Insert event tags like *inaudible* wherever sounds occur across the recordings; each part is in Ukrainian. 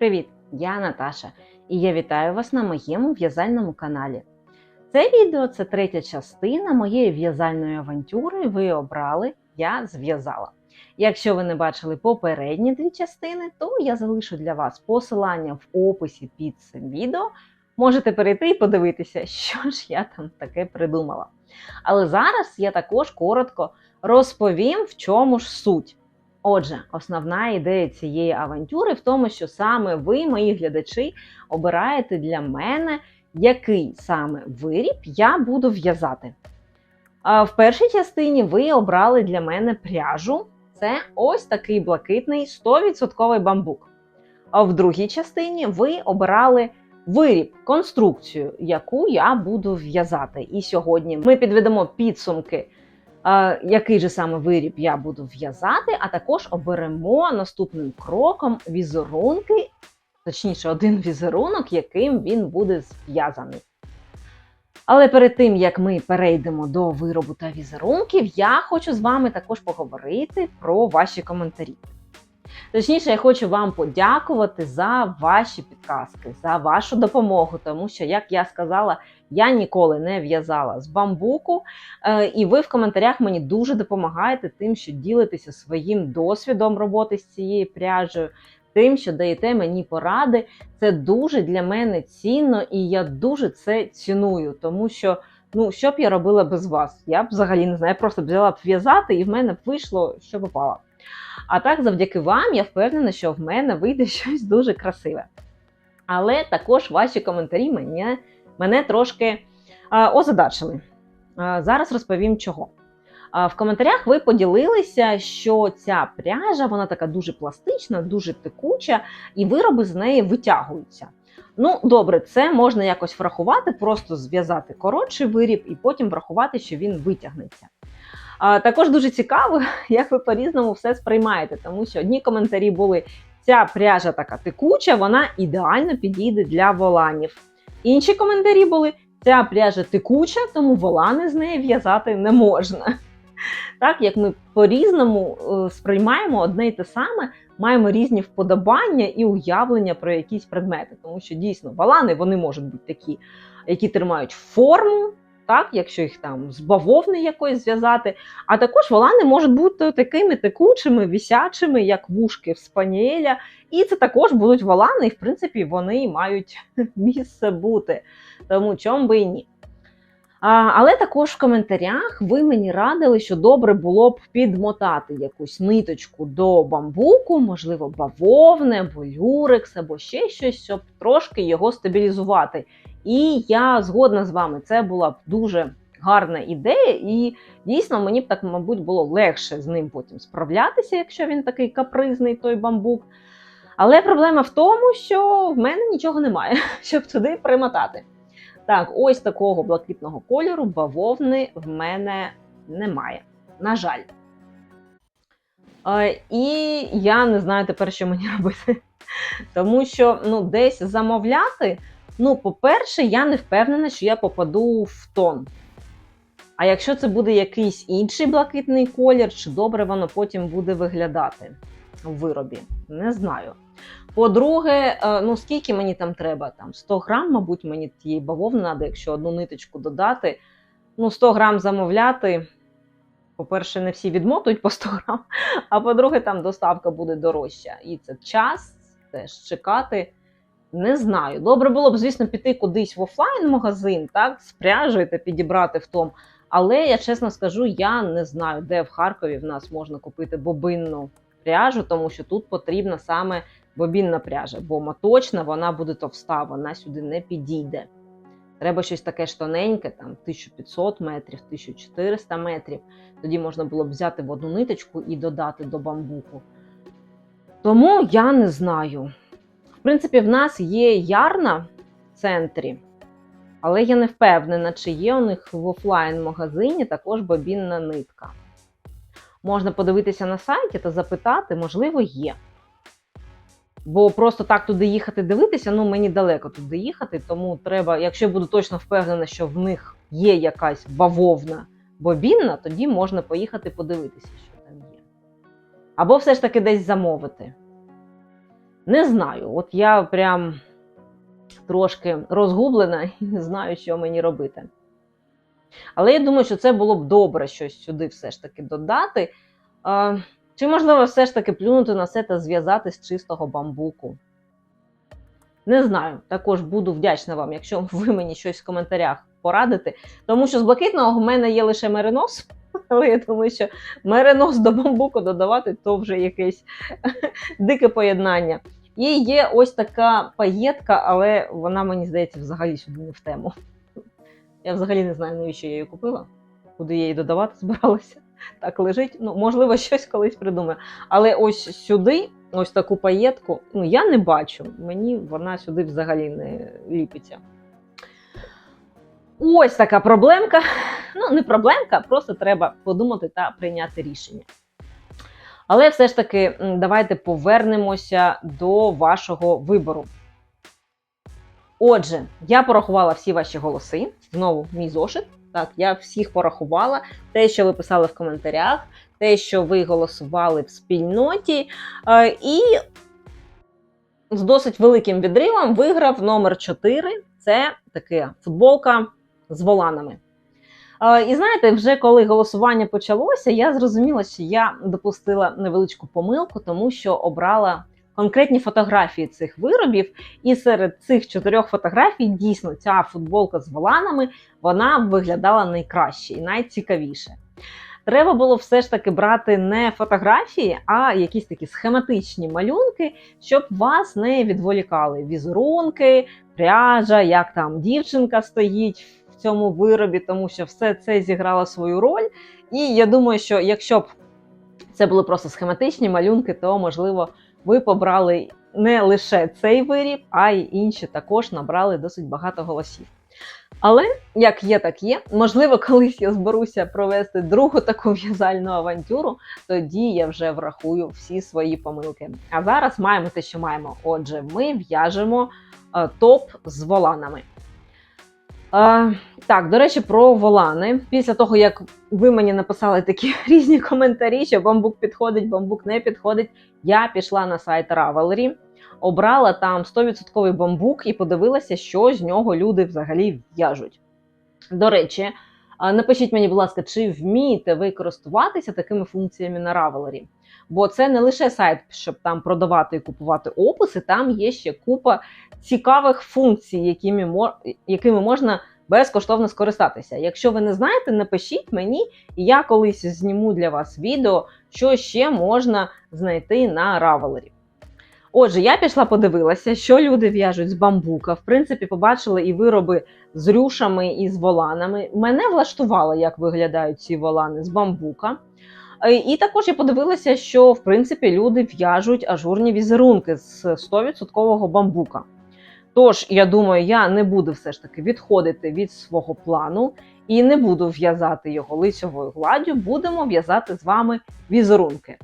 Привіт! Я Наташа і я вітаю вас на моєму в'язальному каналі. Це відео це третя частина моєї в'язальної авантюри. Ви обрали, я зв'язала. Якщо ви не бачили попередні дві частини, то я залишу для вас посилання в описі під цим відео. Можете перейти і подивитися, *laughs* що ж я там таке придумала. Але зараз я також коротко розповім, в чому ж суть. Отже, основна ідея цієї авантюри в тому, що саме ви, мої глядачі, обираєте для мене, який саме виріб я буду в'язати. В першій частині ви обрали для мене пряжу. Це ось такий блакитний 100% бамбук. А в другій частині ви обирали виріб, конструкцію, яку я буду в'язати. І сьогодні ми підведемо підсумки який же саме виріб я буду в'язати, а також оберемо наступним кроком візерунки, точніше, один візерунок, яким він буде зв'язаний. Але перед тим, як ми перейдемо до виробу та візерунків, я хочу з вами також поговорити про ваші коментарі. Точніше, я хочу вам подякувати за ваші підказки, за вашу допомогу, тому що, як я сказала, я ніколи не в'язала з бамбуку. Е, і ви в коментарях мені дуже допомагаєте тим, що ділитеся своїм досвідом роботи з цією пряжею, тим, що даєте мені поради. Це дуже для мене цінно і я дуже це ціную, тому що. Ну, що б я робила без вас? Я б взагалі не знаю, я просто взяла б в'язати, і в мене б вийшло, що попало. А так, завдяки вам, я впевнена, що в мене вийде *laughs* щось дуже красиве. Але також ваші коментарі мене, мене трошки а, озадачили. А, зараз розповім чого. А, в коментарях ви поділилися, що ця пряжа вона така дуже пластична, дуже текуча, і вироби з неї витягуються. Ну, добре, це можна якось врахувати, просто зв'язати коротший виріб і потім врахувати, що він витягнеться. Також дуже цікаво, *laughs* як ви по-різному все сприймаєте, тому що одні коментарі були: ця пряжа така текуча, вона ідеально підійде для воланів. Інші коментарі були: ця пряжа текуча, тому волани з неї в'язати не можна. *laughs* Так, як ми по-різному е, сприймаємо одне й те саме, маємо різні вподобання і уявлення про якісь предмети. Тому що дійсно валани вони можуть бути такі, які тримають форму, так, якщо їх там з бавовни якоїсь зв'язати. А також волани можуть бути такими текучими, вісячими, як вушки в спаніеля. І це також будуть волани, і в принципі вони мають *laughs* місце бути. Тому чому би і ні. Але також в коментарях ви мені радили, що добре було б підмотати якусь ниточку до бамбуку, можливо, бавовне, або люрекс, або ще щось, щоб трошки його стабілізувати. І я згодна з вами, це була б дуже гарна ідея, і дійсно мені б так, мабуть, було легше з ним потім справлятися, якщо він такий капризний, той бамбук. Але проблема в тому, що в мене нічого немає, *laughs* щоб туди примотати. Так, ось такого блакитного кольору бавовни в мене немає. На жаль. Е, і я не знаю тепер, що мені робити. Тому що ну, десь замовляти. Ну, по-перше, я не впевнена, що я попаду в тон. А якщо це буде якийсь інший блакитний колір, чи добре воно потім буде виглядати в виробі? Не знаю. По-друге, е, ну скільки мені там треба? Там 100 грам, мабуть, мені тієї бавовни треба, якщо одну ниточку додати. Ну, 100 грам замовляти. По-перше, не всі відмотують по 100 грам, а по-друге, там доставка буде дорожча. І це час теж чекати. Не знаю. Добре було б, звісно, піти кудись в офлайн-магазин, так, з пряжею та підібрати в тому. Але я чесно скажу, я не знаю, де в Харкові в нас можна купити бобинну пряжу, тому що тут потрібна саме бобінна пряжа, бо моточна вона буде товста, вона сюди не підійде. Треба щось таке ж тоненьке, там 1500 метрів, 1400 метрів. Тоді можна було б взяти в одну ниточку і додати до бамбуку. Тому я не знаю. В принципі, в нас є ярна в центрі, але я не впевнена, чи є у них в офлайн-магазині також бобінна нитка. Можна подивитися на сайті та запитати, можливо, є. Бо просто так туди їхати дивитися, ну мені далеко туди їхати, тому треба, якщо я буду точно впевнена, що в них є якась бавовна бобінна, тоді можна поїхати подивитися, що там є. Або все ж таки десь замовити. Не знаю. От я прям трошки розгублена *laughs* і не знаю, що мені робити. Але я думаю, що це було б добре щось сюди все ж таки додати. Чи можливо все ж таки плюнути на це та зв'язати з чистого бамбуку? Не знаю. Також буду вдячна вам, якщо ви мені щось в коментарях порадите. Тому що з блакитного в мене є лише меринос, *laughs* але я думаю, що меринос до бамбуку додавати то вже якесь *laughs* дике поєднання. І є ось така паєтка, але вона, мені здається, взагалі сюди не в тему. Я взагалі не знаю, навіщо я її купила, куди я її додавати збиралася. Так лежить. Ну, можливо, *laughs* щось колись придумаю. Але ось сюди, ось таку паєтку, ну я не бачу. Мені вона сюди взагалі не ліпиться. Ось така проблемка. Ну, не проблемка, просто треба подумати та прийняти рішення. Але все ж таки, давайте повернемося до вашого вибору. Отже, я порахувала всі ваші голоси. Знову мій зошит. Так, я всіх порахувала. Те, що ви писали в коментарях, те, що ви голосували в спільноті. Е, І з досить великим відривом виграв номер 4. Це така футболка з воланами. Е, І знаєте, вже коли голосування почалося, я зрозуміла, що я допустила невеличку помилку, тому що обрала конкретні фотографії цих виробів. І серед цих чотирьох фотографій дійсно ця футболка з воланами вона виглядала найкраще і найцікавіше. Треба було все ж таки брати не фотографії, а якісь такі схематичні малюнки, щоб вас не відволікали візерунки, пряжа, як там дівчинка стоїть в цьому виробі, тому що все це зіграло свою роль. І я думаю, що якщо б це були просто схематичні малюнки, то можливо ви побрали не лише цей виріб, а й інші також набрали досить багато голосів. Але як є, так є. Можливо, колись я зберуся провести другу таку в'язальну авантюру, тоді я вже врахую всі свої помилки. А зараз маємо те, що маємо. Отже, ми в'яжемо е, топ з воланами. Е, так, до речі, про волани. Після того, як ви мені написали такі *laughs* різні коментарі, що бамбук підходить, бамбук не підходить, я пішла на сайт Ravelry, обрала там 100% бамбук і подивилася, що з нього люди взагалі в'яжуть. До речі, а, напишіть мені, будь ласка, чи вмієте ви користуватися такими функціями на Ravelry? Бо це не лише сайт, щоб там продавати і купувати описи, там є ще купа цікавих функцій, якими, якими можна безкоштовно скористатися. Якщо ви не знаєте, напишіть мені, і я колись зніму для вас відео, що ще можна знайти на Ravelry. Отже, я пішла подивилася, що люди в'яжуть з бамбука. В принципі, побачила і вироби з рюшами і з воланами. Мене влаштувало, як виглядають ці волани з бамбука. Е, І також я подивилася, що в принципі люди в'яжуть ажурні візерунки з 100% бамбука. Тож, я думаю, я не буду все ж таки відходити від свого плану і не буду в'язати його лицьовою гладдю, будемо в'язати з вами візерунки.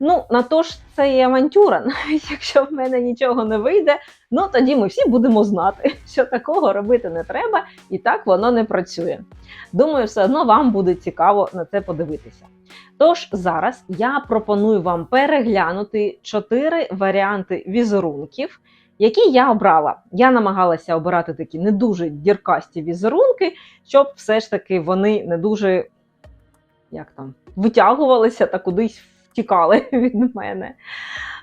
Ну, на то ж це і авантюра. *laughs* Навіть якщо в мене нічого не вийде, ну тоді ми всі будемо знати, *laughs* що такого робити не треба, і так воно не працює. Думаю, все одно вам буде цікаво на це подивитися. Тож зараз я пропоную вам переглянути чотири варіанти візерунків, які я обрала. Я намагалася обирати такі не дуже діркасті візерунки, щоб все ж таки вони не дуже як там, витягувалися та кудись втікали *laughs* від мене.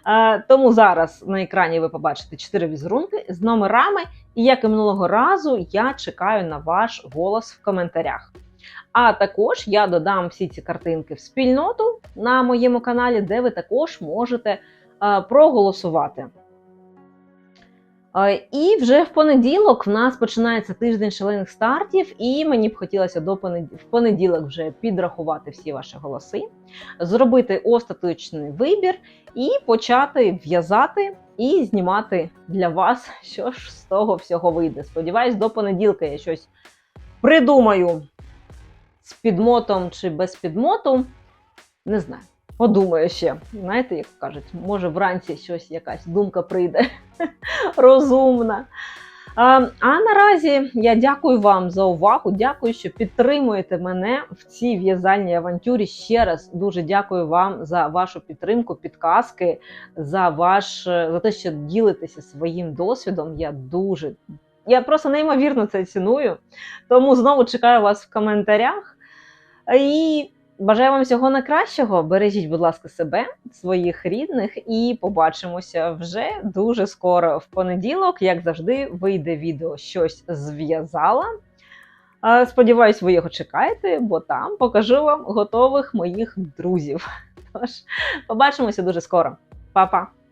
Е, Тому зараз на екрані ви побачите 4 візерунки з номерами, і як і минулого разу, я чекаю на ваш голос в коментарях. А також я додам всі ці картинки в спільноту на моєму каналі, де ви також можете е, проголосувати. І вже в понеділок в нас починається тиждень шалених стартів, і мені б хотілося до понеділка, в понеділок вже підрахувати всі ваші голоси, зробити остаточний вибір і почати в'язати і знімати для вас, що ж з того всього вийде. Сподіваюсь, до понеділка я щось придумаю з підмотом чи без підмоту. Не знаю. Подумаю ще. Знаєте, як кажуть, може вранці щось якась думка прийде *laughs* розумна. А, а наразі я дякую вам за увагу. Дякую, що підтримуєте мене в цій в'язальній авантюрі. Ще раз дуже дякую вам за вашу підтримку, підказки, за ваш за те, що ділитеся своїм досвідом. Я дуже я просто неймовірно це ціную. Тому знову чекаю вас в коментарях. І бажаю вам всього найкращого. Бережіть, будь ласка, себе, своїх рідних, і побачимося вже дуже скоро в понеділок. Як завжди, вийде відео щось зв'язала. Сподіваюсь, ви його чекаєте, бо там покажу вам готових моїх друзів. Тож, побачимося дуже скоро. Па-па!